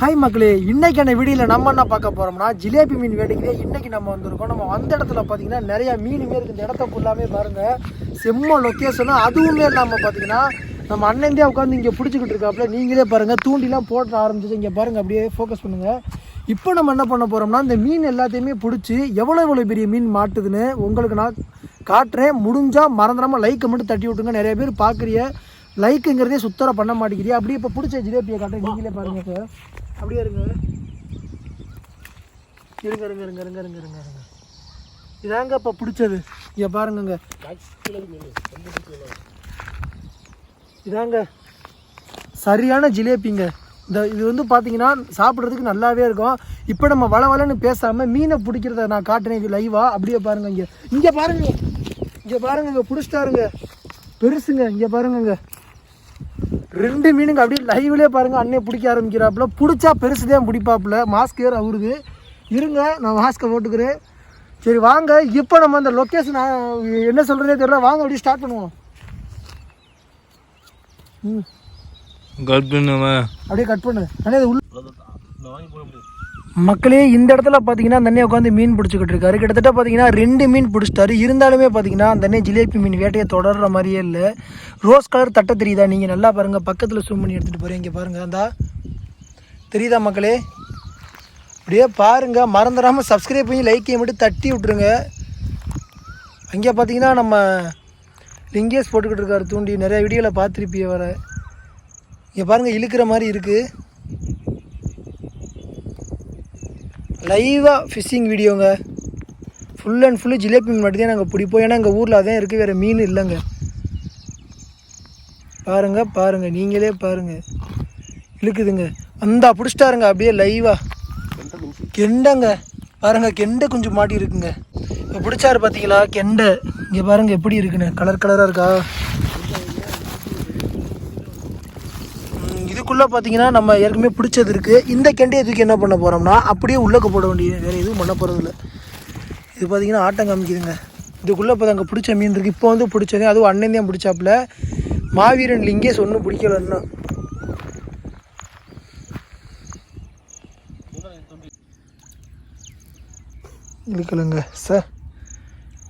Hi மக்களே இன்றைக்கான வீடியோவில் நம்ம என்ன பார்க்க போகிறோம்னா ஜிலேபி மீன் வேட்டைக்கு இன்னைக்கு நம்ம வந்திருக்கோம். நம்ம வந்த இடத்துல பார்த்தீங்கன்னா நிறையா மீனுமே இருக்குது இந்த இடத்த ஃபுல்லாமே பாருங்கள் செம்ம லொக்கேஷனும் அதுவுமே இல்லாமல் பார்த்தீங்கன்னா நம்ம அண்ணந்தே உட்காந்து இங்கே பிடிச்சிக்கிட்டு இருக்காப்புல. நீங்களே பாருங்கள் தூண்டிலாம் போட்டு ஆரம்பிச்சு இங்கே பாருங்கள் அப்படியே ஃபோக்கஸ் பண்ணுங்கள் இப்போ நம்ம என்ன பண்ண போகிறோம்னா இந்த மீன் எல்லாத்தையுமே பிடிச்சி எவ்வளோ எவ்வளோ பெரிய மீன் மாட்டுதுன்னு உங்களுக்கு நான் காட்டுறேன். முடிஞ்சால் மறந்துடாமல் லைக்கை மட்டும் தட்டி விட்டுங்க நிறைய பேர் பார்க்குறிய லைக்குங்கிறதே சுத்தர பண்ண மாட்டேங்கிறீ அப்படியே இப்போ பிடிச்ச ஜிலேபியை காட்டுறேன். நீங்களே பாருங்கள் இப்போ அப்படியே இருங்க. இருங்க இருங்க இருங்க இருங்க இருங்க இருங்க இருங்க. இதாங்க இப்போ பிடிச்சது. இங்கே பாருங்கங்க. இதாங்க. சரியான ஜிலேபிங்க. இந்த இது வந்து பார்த்தீங்கன்னா சாப்பிட்றதுக்கு நல்லாவே இருக்கும். இப்போ நம்ம வள வளன்னு பேசாமல் மீனை பிடிக்கிறத நான் காட்டுறேன் இது லைவாக அப்படியே பாருங்க இங்கே. இங்கே பாருங்க. இங்கே பாருங்க இங்கே பிடிச்சிட்டாருங்க. பெருசுங்க இங்கே பாருங்கங்க. ரெண்டு மீனுங்க அப்படியே லைவ்லேயே பாருங்க. அண்ணே பிடிக்க ஆரம்பிக்கிறாப்புல. பிடிச்சா பெருசு தான் பிடிப்பாப்புல. மாஸ்க் வேறு அவருக்கு இருங்க நான் மாஸ்க்கை போட்டுக்கிறேன். சரி வாங்க. இப்போ நம்ம அந்த லொக்கேஷன் என்ன சொல்கிறதே தெரியல. வாங்க அப்படியே ஸ்டார்ட் பண்ணுவோம். ம். கட் பண்ணுவேன் அப்படியே கட் பண்ணு. அண்ணே இது உள்ள மக்களே இந்த இடத்துல பார்த்தீங்கன்னா அந்த உட்காந்து மீன் பிடிச்சிக்கிட்டு இருக்காரு. கிட்டத்தட்ட பார்த்தீங்கன்னா ரெண்டு மீன் பிடிச்சிட்டாரு. இருந்தாலுமே பார்த்தீங்கன்னா அந்த அண்ணன் ஜிலேபி மீன் வேட்டையை தொடர்ற மாதிரியே இல்லை. ரோஸ் கலர் தட்டை தெரியுதா? நீங்கள் நல்லா பாருங்கள் பக்கத்தில் zoom பண்ணி எடுத்துகிட்டு போகிறேன் இங்கே பாருங்கள் அந்தா தெரியுதா மக்களே? அப்படியே பாருங்கள் மறந்துடாமல் சப்ஸ்கிரைப் பண்ணி லைக்கையும் மட்டும் தட்டி விட்ருங்க அங்கே பார்த்தீங்கன்னா நம்ம லிங்கேஸ் போட்டுக்கிட்டு இருக்காரு தூண்டி. நிறைய வீடியோவில் பார்த்துருப்பிய வர. இங்கே பாருங்கள் இழுக்கிற மாதிரி இருக்குது லைவாக ஃபிஷ்ஷிங் வீடியோங்க ஃபுல் அண்ட் ஃபுல்லு ஜிலேபி மீன் மட்டும் தான் நாங்கள் பிடிப்போம். ஏன்னா எங்கள் ஊரில் அதான் இருக்குது வேறு மீன் இல்லைங்க. பாருங்க பாருங்க. நீங்களே பாருங்க. இழுக்குதுங்க. அந்த பிடிச்சிட்டாருங்க. அப்படியே லைவாக கெண்டைங்க. பாருங்க கெண்டை கொஞ்சம் மாட்டி இருக்குங்க இப்போ பிடிச்சாரு பார்த்தீங்களா கெண்டை. இங்கே பாருங்க எப்படி இருக்குன்னு. கலர் கலராக இருக்கா ம், இதுக்குள்ள பார்த்தீங்கன்னா நம்ம ஏற்கனவே பிடிச்சது இருக்குது இந்த கெண்டையை தூக்கி என்ன பண்ண போகிறோம்னா அப்படியே உள்ளக்க போட வேண்டியது வேறு எதுவும் பண்ண போகிறது இல்லை. இது பார்த்தீங்கன்னா ஆட்டம் காமிக்குதுங்க. இதுக்குள்ளே இப்போ அங்கே பிடிச்ச மீன் இருக்குது இப்போ வந்து பிடிச்சது அதுவும் அண்ணன் தான் பிடிச்சாப்புல. மாவீரன் லிங்கேஷ் ஒன்றும் பிடிக்கல இன்னும். இழுக்கலைங்க சார்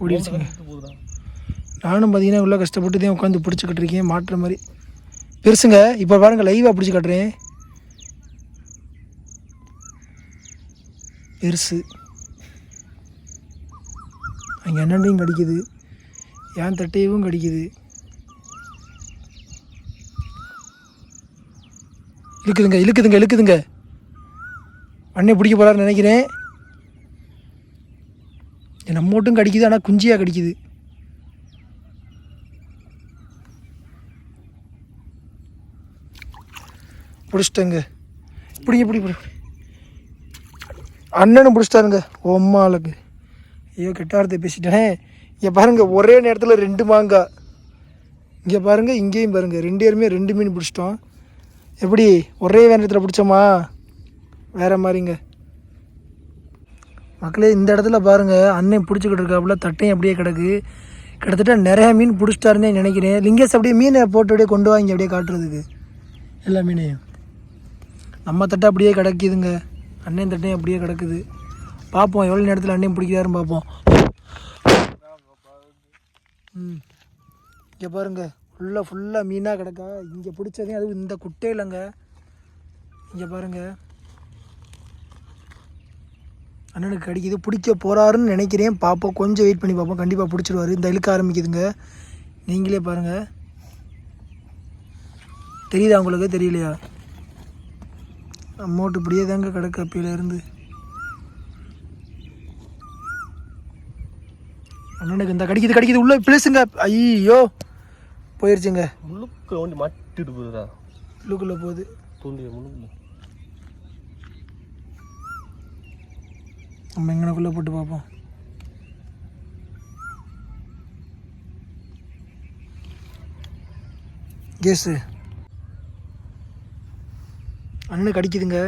ஓடிடுச்சுங்க. நானும் பார்த்தீங்கன்னா உள்ள கஷ்டப்பட்டு தான் உட்காந்து பிடிச்சிக்கிட்டு இருக்கேன். மாட்டுற மாதிரி. பெருசுங்க இப்போ பாருங்க லைவாக பிடிச்சி காட்டுறேன். பெருசு. அங்கே என்னண்டையும் கடிக்குது. ஏன் தட்டையவும் கடிக்குது. இழுக்குதுங்க இழுக்குதுங்க இழுக்குதுங்க. அண்ணே பிடிக்க போகிறாருன்னு நினைக்கிறேன். நம்ம மட்டும் கடிக்குது ஆனால் குஞ்சியாக கடிக்குது. பிடிச்சிட்டேங்க. இப்படி பிடி பிடி அண்ணனும் பிடிச்சிட்டாருங்க. ஒம்மாளுக்கு ஐயோ கெட்ட வார்த்தை பேசிட்டேனே. இங்கே பாருங்க ஒரே நேரத்தில் ரெண்டு மாங்காய் இங்கே பாருங்க இங்கேயும் பாருங்கள் ரெண்டு பேருமே ரெண்டு மீன் பிடிச்சிட்டோம். எப்படி? ஒரே நேரத்தில் பிடிச்சோமா? வேறு மாதிரிங்க. மக்களே இந்த இடத்துல பாருங்கள் அண்ணன் பிடிச்சிக்கிட்டு இருக்காப்புல தட்டையும் அப்படியே கிடக்கு. கிட்டத்தட்ட நிறைய மீன் பிடிச்சிட்டாருன்னே நினைக்கிறேன். லிங்கேஸ் அப்படியே மீனை போட்டு அப்படியே கொண்டு வாங்கி அப்படியே காட்டுறதுக்கு. எல்லா மீனையும். நம்ம தட்டை அப்படியே கிடக்குதுங்க. அண்ணன் தட்டையும் அப்படியே கிடக்குது. பார்ப்போம் எவ்வளோ நேரத்தில் அண்ணன் பிடிக்கிறாருன்னு பார்ப்போம் ம். இங்கே பாருங்க ஃபுல்லாக ஃபுல்லாக மீனாக கிடக்கா. இங்கே பிடிச்சதையும் அதுவும் இந்த குட்டையிலங்க இங்கே பாருங்க. அண்ணனுக்கு கிடைக்கிது பிடிக்க போகிறாருன்னு நினைக்கிறேன். பார்ப்போம் கொஞ்சம் வெயிட் பண்ணி பார்ப்போம் கண்டிப்பாக பிடிச்சிடுவாரு இந்த இழுக்க ஆரம்பிக்குதுங்க. நீங்களே பாருங்கள் தெரியுதா உங்களுக்கு? தெரியலையா? அமௌண்ட் இப்படியே தாங்க கிடக்கு அப்பையிலேருந்து அண்ணனுக்கு இந்த கடிக்குது கடிக்குது. உள்ள பிளேஸுங்க ஐயோ போயிருச்சுங்க. முழுக்க வண்டி மாட்டிட்டு போகுதுடா. உள்ளுக்குள்ளே போகுது. தூண்டிய முழுக்க நம்ம எங்கனக்குள்ளே போட்டு பார்ப்போம். கேஸு அண்ணனுக்கு அடிக்குதுங்க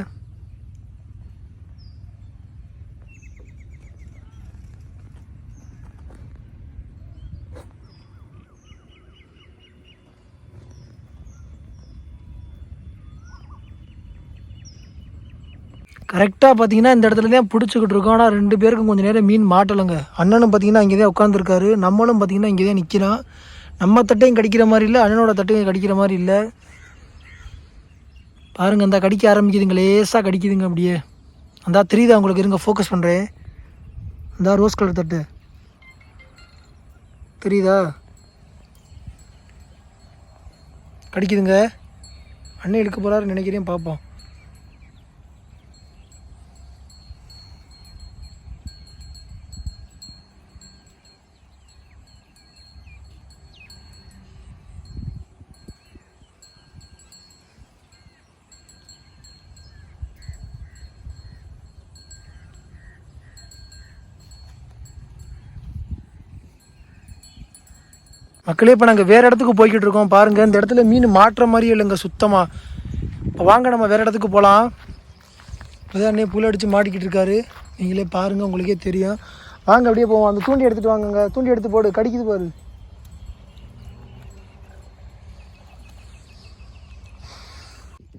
கரெக்டாக பார்த்தீங்கன்னா இந்த இடத்துல தான் பிடிச்சிக்கிட்டு இருக்கோம். ஆனால் ரெண்டு பேருக்கும் கொஞ்சம் நேரம் மீன் மாட்டலைங்க. அண்ணனும் பார்த்தீங்கன்னா இங்கே தான் உட்காந்துருக்காரு நம்மளும் பார்த்தீங்கன்னா இங்கே தான் நிற்கிறான் நம்ம தட்டையும் கடிக்கிற மாதிரி இல்லை அண்ணனோட தட்டையும் கடிக்கிற மாதிரி இல்லை. பாருங்க இந்த கடிக்க ஆரம்பிக்குதுங்க லேசாக கடிக்குதுங்க அப்படியே. அந்த தெரியுதா உங்களுக்கு? இருங்க ஃபோக்கஸ் பண்ணுறேன் இந்த ரோஸ் கலர் தட்டு. தெரியுதா? கடிக்குதுங்க. அண்ணன் எடுக்க போகிறாரு நினைக்கிறேன் பார்ப்போம். மக்களே இப்போ நாங்கள் வேறு இடத்துக்கு போய்கிட்டு இருக்கோம். பாருங்கள் இந்த இடத்துல மீன் மாட்டுற மாதிரியே இல்லைங்க சுத்தமாக இப்போ வாங்க நம்ம வேறு இடத்துக்கு போகலாம் இப்போதான் அண்ணே புல் அடித்து மாட்டிக்கிட்டு இருக்காரு. நீங்களே பாருங்கள் உங்களுக்கே தெரியும். வாங்க அப்படியே போவோம். அந்த தூண்டி எடுத்துகிட்டு வாங்கங்க. தூண்டி எடுத்து போடு. கடிக்குது பாரு.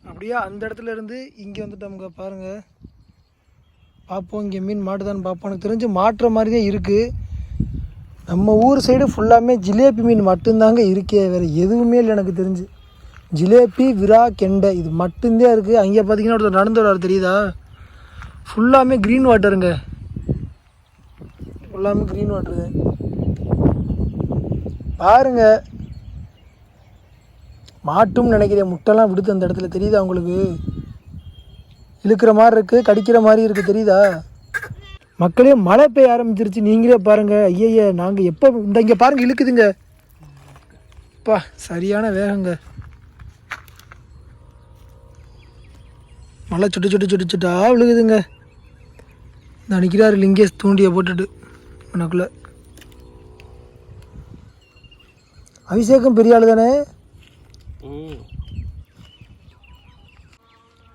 அப்படியே அந்த இடத்துல இருந்து இங்கே வந்துட்டோம்ங்க பாருங்கள் பார்ப்போம் இங்கே மீன் மாட்டுதான்னு பார்ப்போம். எனக்கு தெரிஞ்சு மாட்டுற மாதிரி தான் இருக்குது நம்ம ஊர் சைடு ஃபுல்லாமே ஜிலேபி மீன் மட்டும்தாங்க இருக்கே வேறு எதுவுமே இல்லை எனக்கு தெரிஞ்சு. ஜிலேபி விரா கெண்டை இது மட்டும்தான் இருக்குது அங்கே பார்த்தீங்கன்னா ஒருத்தர் நடந்து வராரு தெரியுதா ஃபுல்லாமே க்ரீன் வாட்டருங்க ஃபுல்லாமே க்ரீன் வாட்டரு பாருங்க. மாட்டும் நினைக்கிறேன். முட்டைலாம் விடுத்து அந்த இடத்துல. தெரியுதா உங்களுக்கு? இழுக்கிற மாதிரி இருக்குது கடிக்கிற மாதிரி இருக்குது தெரியுதா? மக்களே மழை பெய்ய ஆரம்பிச்சிருச்சு. நீங்களே பாருங்கள் ஐயய்ய நாங்கள் எப்போ இந்த இங்கே பாருங்க இழுக்குதுங்க. அப்பா சரியான வேகங்க. மழை சுட்டு சுட்டு சுட்டு சுட்டா விழுகுதுங்க. இந்த நிற்கிறாரு லிங்கேஷ் தூண்டியை போட்டுட்டு உனக்குள்ளே அபிஷேகம் பெரிய ஆள் தானே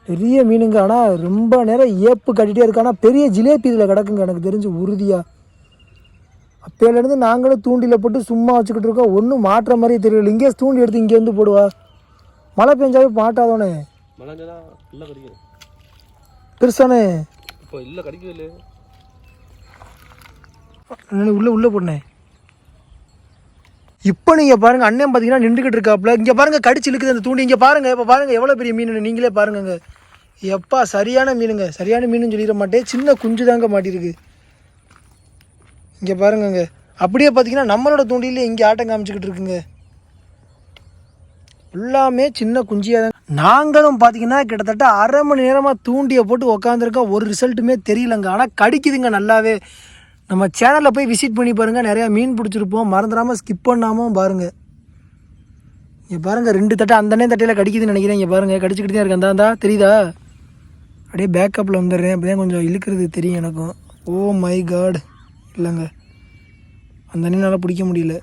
பெரிய மீனுங்க. ஆனால் ரொம்ப நேரம் ஏப்பு கட்டிகிட்டே இருக்கு. ஆனால் பெரிய ஜிலேபி இதில் கிடக்குங்க. எனக்கு தெரிஞ்சு உறுதியாக அப்போலேருந்து நாங்களும் தூண்டில போட்டு சும்மா வச்சுக்கிட்டு இருக்கோம். ஒன்றும் மாட்டுற மாதிரியே தெரியல. இங்கே தூண்டி எடுத்து இங்கே வந்து போடுவா. மழை பெஞ்சாவே மாட்டாதோனே. பெருசானே. இப்போ இல்லை கடிக்கவே இல்லை உள்ளே உள்ளே போடனே இப்போ நீங்கள் பாருங்கள் அண்ணன் பார்த்தீங்கன்னா நின்றுக்கிட்டு இருக்காப்புல. இங்கே பாருங்கள் கடிச்சு இழுக்குது அந்த தூண்டி. இங்கே பாருங்கள் இப்போ பாருங்கள் எவ்வளோ பெரிய மீன் நீங்களே பாருங்கங்க. எப்பா சரியான மீனுங்க. சரியான மீனுன்னு சொல்லிட மாட்டேன். சின்ன குஞ்சு தாங்க மாட்டிருக்கு. இங்கே பாருங்கங்க. அப்படியே பார்த்தீங்கன்னா நம்மளோட தூண்டிலே இங்கே ஆட்டம் காமிச்சிக்கிட்டு இருக்குங்க. எல்லாமே சின்ன குஞ்சியாக தான் நாங்களும் பார்த்தீங்கன்னா கிட்டத்தட்ட அரை மணி நேரமாக தூண்டியை போட்டு உக்காந்துருக்கோம். ஒரு ரிசல்ட்டுமே தெரியலங்க. ஆனால் கடிக்குதுங்க நல்லாவே. நம்ம சேனலில் போய் விசிட் பண்ணி பாருங்கள் நிறையா மீன் பிடிச்சிருப்போம். மறந்துடாமல் ஸ்கிப் பண்ணாமல் பாருங்கள் இங்கே பாருங்கள் ரெண்டு தட்டை அந்தனே தட்டையில் கடிக்குதுன்னு நினைக்கிறேன். இங்கே பாருங்கள் கடிச்சிக்கிட்டு தான் இருக்கேன் அந்தா தெரியுதா? அப்படியே பேக்கப்பில் வந்துடுறேன். அப்போ கொஞ்சம் இழுக்கிறது தெரியும் எனக்கும். ஓ மை காட் இல்லைங்க. அந்த நல்லா பிடிக்க முடியல.